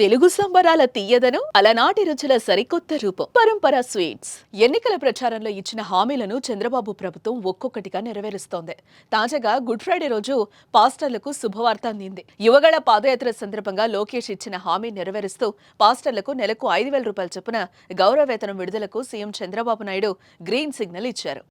తెలుగు సంబరాల తీయదను అలనాటి రుచుల సరికొత్త రూపం. పరంపర స్వీట్స్. ఎన్నికల ప్రచారంలో ఇచ్చిన హామీలను చంద్రబాబు ప్రభుత్వం ఒక్కొక్కటిగా నెరవేరుస్తోంది. తాజాగా గుడ్ ఫ్రైడే రోజు పాస్టర్లకు శుభవార్త అందింది. యువగళ పాదయాత్ర సందర్భంగా లోకేష్ ఇచ్చిన హామీ నెరవేరుస్తూ పాస్టర్లకు నెలకు ఐదు వేల రూపాయల చొప్పున గౌరవ వేతనం విడుదలకు CM Chandrababu Naidu green signal ఇచ్చారు.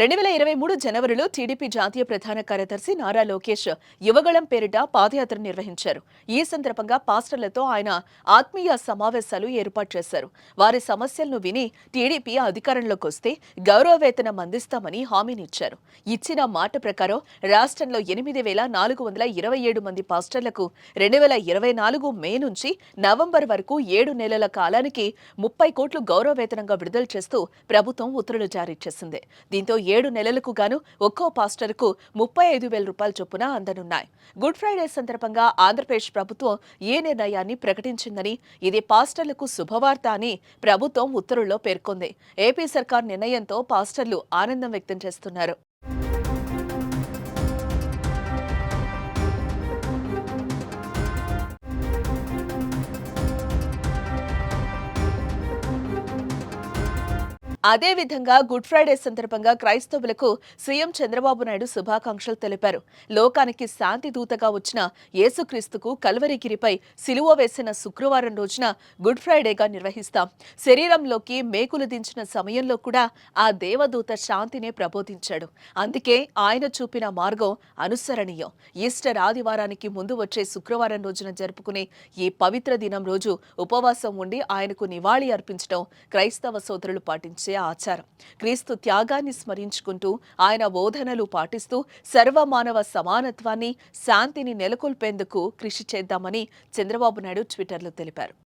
రెండు వేల ఇరవై మూడు జనవరిలో టీడీపీ జాతీయ ప్రధాన కార్యదర్శి నారా లోకేష్ యువగళం పేరిట పాదయాత్ర నిర్వహించారు. ఈ సందర్భంగా పాస్టర్లతో ఆయన ఆత్మీయ సమావేశాలు ఏర్పాటు చేశారు. వారి సమస్యలను విని టీడీపీ అధికారంలోకి వస్తే గౌరవవేతనం అందిస్తామని హామీనిచ్చారు. ఇచ్చిన మాట ప్రకారం రాష్ట్రంలో ఎనిమిది వేల నాలుగు వందల ఇరవై ఏడు మంది పాస్టర్లకు రెండు వేల ఇరవై నాలుగు మే నుంచి నవంబర్ వరకు ఏడు నెలల కాలానికి ముప్పై కోట్లు గౌరవ వేతనంగా విడుదల చేస్తూ ప్రభుత్వం ఉత్తర్వులు జారీ చేసింది. దీంతో ఏడు నెలలకు గాను ఒక్కో పాస్టర్కు ముప్పై ఐదు వేల రూపాయల చొప్పున అందనున్నాయి. గుడ్ ఫ్రైడే సందర్భంగా ఆంధ్రప్రదేశ్ ప్రభుత్వం ఈ నిర్ణయాన్ని ప్రకటించిందని ఇది పాస్టర్లకు శుభవార్త అని ప్రభుత్వం ఉత్తర్వుల్లో పేర్కొంది. ఏపీ సర్కార్ నిర్ణయంతో పాస్టర్లు ఆనందం వ్యక్తం చేస్తున్నారు. అదే విధంగా గుడ్ ఫ్రైడే సందర్భంగా క్రైస్తవులకు సీఎం చంద్రబాబు నాయుడు శుభాకాంక్షలు తెలిపారు. లోకానికి శాంతి దూతగా వచ్చిన యేసుక్రీస్తుకు కల్వరిగిరిపై సిలువ వేసిన శుక్రవారం రోజున గుడ్ ఫ్రైడేగా నిర్వహిస్తాం. శరీరంలోకి మేకులు దించిన సమయంలో కూడా ఆ దేవదూత శాంతినే ప్రబోధించాడు. అందుకే ఆయన చూపిన మార్గం అనుసరణీయం. ఈస్టర్ ఆదివారానికి ముందు వచ్చే శుక్రవారం రోజున జరుపుకునే ఈ పవిత్ర దినం రోజు ఉపవాసం ఉండి ఆయనకు నివాళి అర్పించడం క్రైస్తవ సోదరులు పాటించే ఆచారం. క్రీస్తు త్యాగాన్ని స్మరించుకుంటూ ఆయన బోధనలు పాటిస్తూ సర్వమానవ సమానత్వాన్ని శాంతిని నెలకొల్పేందుకు కృషి చేద్దామని చంద్రబాబు నాయుడు ట్విట్టర్లో తెలిపారు.